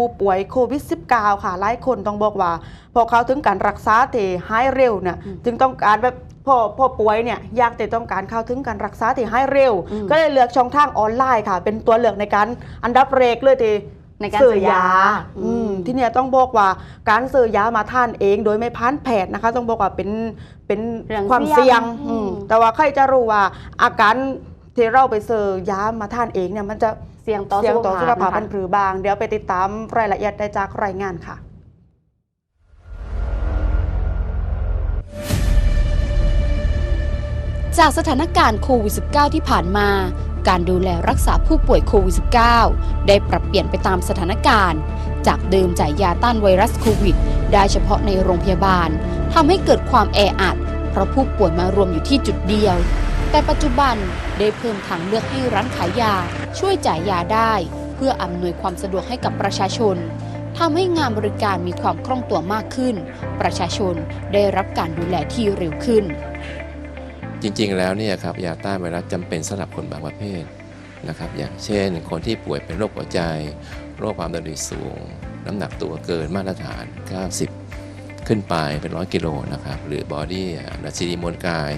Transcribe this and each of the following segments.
ผู้ป่วยโควิด -19 ค่ะหลายคนต้องบอกว่าพอเขาถึงการรักษาเตหายเร็วเนี่ยอืมจึงต้องการแบบพอพอป่วยเนี่ยอยากแต่ต้องการเข้าถึงการรักษาที่ให้เร็วอืมก็เลยเลือกช่องทางออนไลน์ค่ะ เป็นตัวเลือกในการอันดับเรกเลยทีในการซื้อยาซื้อยาอืมอืมที่เนี่ยต้องบอกว่าการซื้อยามาทานเองโดยไม่พันแผดนะคะ ต้องบอกว่าเป็นเป็นเรื่องความเสี่เสี่ยยงงอืมอืมแต่ว่าใครจะรู้ว่าอาการที่เราไปซื้อยามาทานเองเนี่ยมันจะเสี่ยงต่อเสี่ยงต่อสุขภาพนะคะมันผือบาง เดี๋ยวไปติดตามรายละเอียดได้จากรายงานค่ะจากสถานการณ์โควิด -19 ที่ผ่านมา การดูแลรักษาผู้ป่วยโควิด -19 ได้ปรับเปลี่ยนไปตามสถานการณ์ จากเดิมจ่ายยาต้านไวรัสโควิด ได้เฉพาะในโรงพยาบาลทำให้เกิดความแออัด เพราะผู้ป่วยมารวมอยู่ที่จุดเดียว แต่ปัจจุบันได้เพิ่มทางเลือกให้ร้านขายยา ช่วยจ่ายยาได้ เพื่ออำนวยความสะดวกให้กับประชาชนทำให้งานบริการมีความคล่องตัวมากขึ้น ประชาชนได้รับการดูแลที่เร็วขึ้น จริงๆ แล้วเนี่ยครับยาต้านไวรัสจำเป็นสำหรับคนบางประเภทนะครับอย่างเช่น คนที่ป่วยเป็นโรคหัวใจ โรคความดันโลหิตสูง น้ำหนักตัวเกินมาตรฐาน 90 ขึ้นไปเป็นร้อยกิโลนะครับหรือบอดี้ดัชนีมวลกาย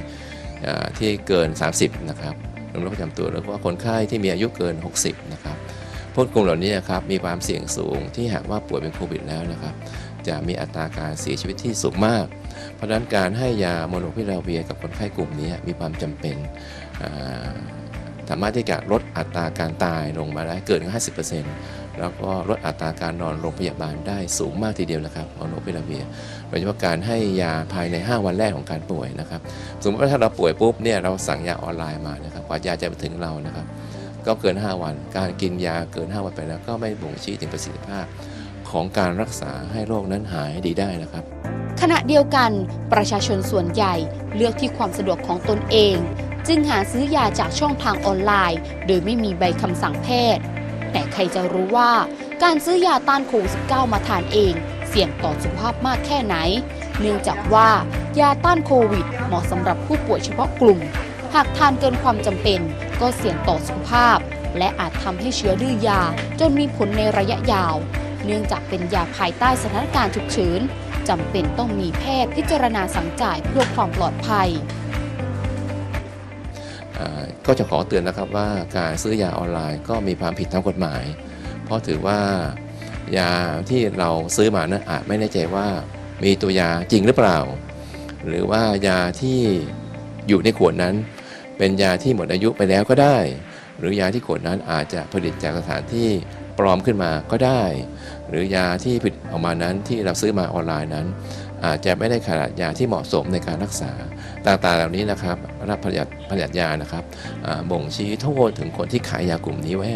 ที่เกิน 30 นะครับโรคประจำตัวหรือว่าคนไข้ที่มีอายุเกิน 60 นะครับพวกกลุ่มเหล่านี้ครับมีความเสี่ยงสูงที่หากว่าป่วยเป็นโควิดแล้วนะครับจะมีอัตราการเสียชีวิตที่สูงมาก เพราะนั้นการให้ยาโมโนพิลาเวียกับคนไข้กลุ่มนี้มีความจำเป็นสามารถที่จะลดอัตราการตายลงมาได้เกิน 50% แล้วก็ลดอัตราการนอนโรงพยาบาลได้สูงมากทีเดียวนะครับโมโนพิลาเวียโดยเฉพาะการให้ยาภายใน 5 วันแรกของการป่วยนะครับสมมติว่าถ้าเราป่วยปุ๊บเนี่ยเราสั่งยาออนไลน์มานะครับกว่ายาจะไปถึงเรานะครับ ก็เกิน 5 วัน การกินยาเกิน 5 วันไปแล้ว ก็ไม่บ่งชี้ถึงประสิทธิภาพ ของการรักษาให้โรคนั้นหายดีได้นะครับ ขณะเดียวกันประชาชนส่วนใหญ่เลือกที่ความสะดวกของตนเอง จึงหาซื้อยาจากช่องทางออนไลน์ โดยไม่มีใบคำสั่งแพทย์ แต่ใครจะรู้ว่าการซื้อยาต้านโควิด -19 มาทานเอง เสี่ยงต่อสุขภาพมากแค่ไหน เนื่องจากว่ายาต้านโควิด เหมาะสำหรับผู้ป่วยเฉพาะกลุ่ม หากทานเกินความจำเป็น ก็เสี่ยงต่อสุขภาพ และอาจทำให้เชื้อดื้อยา จนมีผลในระยะยาว เนื่องจากเป็นยาภายใต้สถานการณ์ฉุกเฉินจำเป็นต้องมีแพทย์พิจารณาสั่งจ่ายเพื่อความปลอดภัย ก็จะขอเตือนนะครับว่าการซื้อยาออนไลน์ก็มีความผิดทางกฎหมาย เพราะถือว่ายาที่เราซื้อมานั้นอาจไม่แน่ใจว่ามีตัวยาจริงหรือเปล่า หรือว่ายาที่อยู่ในขวดนั้น เป็นยาที่หมดอายุไปแล้วก็ได้ หรือยาที่ขวดนั้นอาจจะผลิตจากสถานที่ปลอมขึ้นมาก็ได้ หรือยาที่ผลิตออกมานั้นที่เราซื้อมาออนไลน์นั้น อาจจะไม่ได้ขนาดยาที่เหมาะสมในการรักษาต่างๆเหล่านี้นะครับรับผลิตผลิตยานะครับบ่งชี้โทษถึงคนที่ขายยากลุ่มนี้ไว้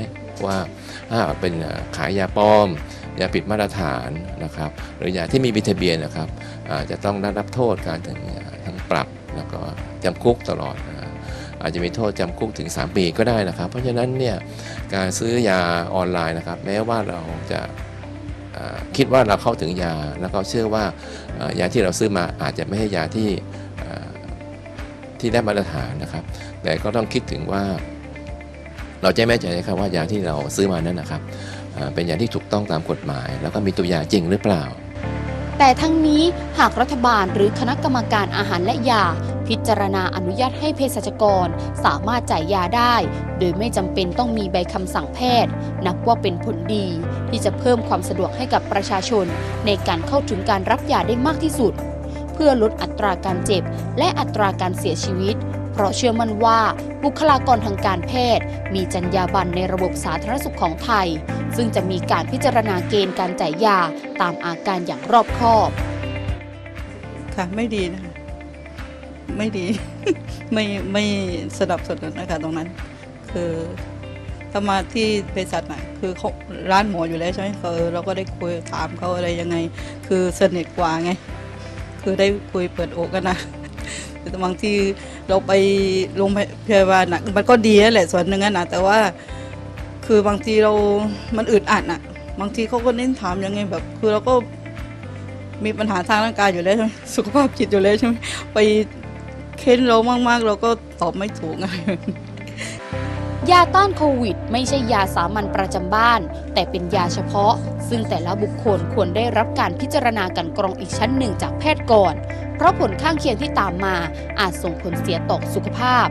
ว่าถ้าเป็นขายยาปลอมยาผิดมาตรฐานนะครับ หรือยาที่มีบิทะเบียนนะครับจะต้องได้รับโทษการถึงทั้งปรับแล้วก็จำคุกตลอด อาจจะมีโทษจำคุกถึง 3 ปีก็ได้นะครับ เพราะฉะนั้นเนี่ยการซื้อยาออนไลน์นะครับ แม้ว่าเราจะ คิดว่าเราเข้าถึงยา แล้วก็เชื่อว่ายาที่เราซื้อมาอาจจะไม่ใช่ยาที่ที่ได้มาตรฐานนะครับ แต่ก็ต้องคิดถึงว่า เราจะแม่ใจนะครับว่ายาที่เราซื้อมานั้นนะครับเป็นยาที่ถูกต้องตามกฎหมาย แล้วก็มีตัวยาจริงหรือเปล่า แต่ทั้งนี้หากรัฐบาลหรือคณะกรรมการอาหารและยา พิจารณาอนุญาตให้เภสัชกรสามารถจ่ายยาได้ โดยไม่จำเป็นต้องมีใบคำสั่งแพทย์ นับว่าเป็นผลดี ที่จะเพิ่มความสะดวกให้กับประชาชน ในการเข้าถึงการรับยาได้มากที่สุด เพื่อลดอัตราการเจ็บ และอัตราการเสียชีวิต เพราะเชื่อมั่นว่าบุคลากรทางการแพทย์ มีจรรยาบรรณในระบบสาธารณสุขของไทย ซึ่งจะมีการพิจารณาเกณฑ์การจ่ายยาตามอาการอย่างรอบคอบค่ะไม่ดีนะคะ ไม่ดี ไม่ไม่สนับสนุนนะคะตรงนั้น คือถ้ามาที่เภสัชน่ะคือเขาร้านหมออยู่แล้วใช่ไหมเออเราก็ได้คุยถามเขาอะไรยังไง คือสนิทกว่าไง คือได้คุยเปิดอกกันนะแต่บางทีเราไปโรงพยาบาลน่ะมันก็ดีนั่นแหละส่วนหนึ่งนะแต่ว่า คือบางทีเรา มันอึดอัดน่ะ บางทีเขาก็เน้นถามยังไงแบบ คือเราก็มีปัญหาทางร่างกายอยู่แล้วใช่ไหมสุขภาพจิตอยู่แล้วใช่ไหมไป เค้นเรามากๆ เราก็ตอบไม่ถูกอะไรยาต้านโควิด ไม่ใช่ยาสามัญประจำบ้าน แต่เป็นยาเฉพาะ ซึ่งแต่ละบุคคลควรได้รับการพิจารณากันกรองอีกชั้นหนึ่งจากแพทย์ก่อน เพราะผลข้างเคียงที่ตามมาอาจส่งผลเสียต่อสุขภาพ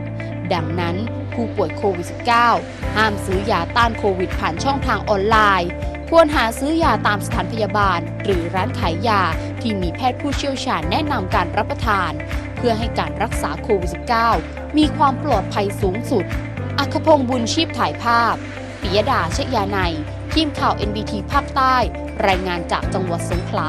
ดังนั้นผู้ป่วยโควิด -19 ห้ามซื้อยาต้านโควิด ผ่านช่องทางออนไลน์ ควรหาซื้อยาตามสถานพยาบาล หรือร้านขายยาที่มีแพทย์ผู้เชี่ยวชาญแนะนำการรับประทาน เพื่อให้การรักษาโควิด -19 มีความปลอดภัยสูงสุด อัคพงศ์บุญชีพถ่ายภาพ ปิยดาเชยานัย ทีมข่าว NBT ภาคใต้ รายงานจากจังหวัดสงขลา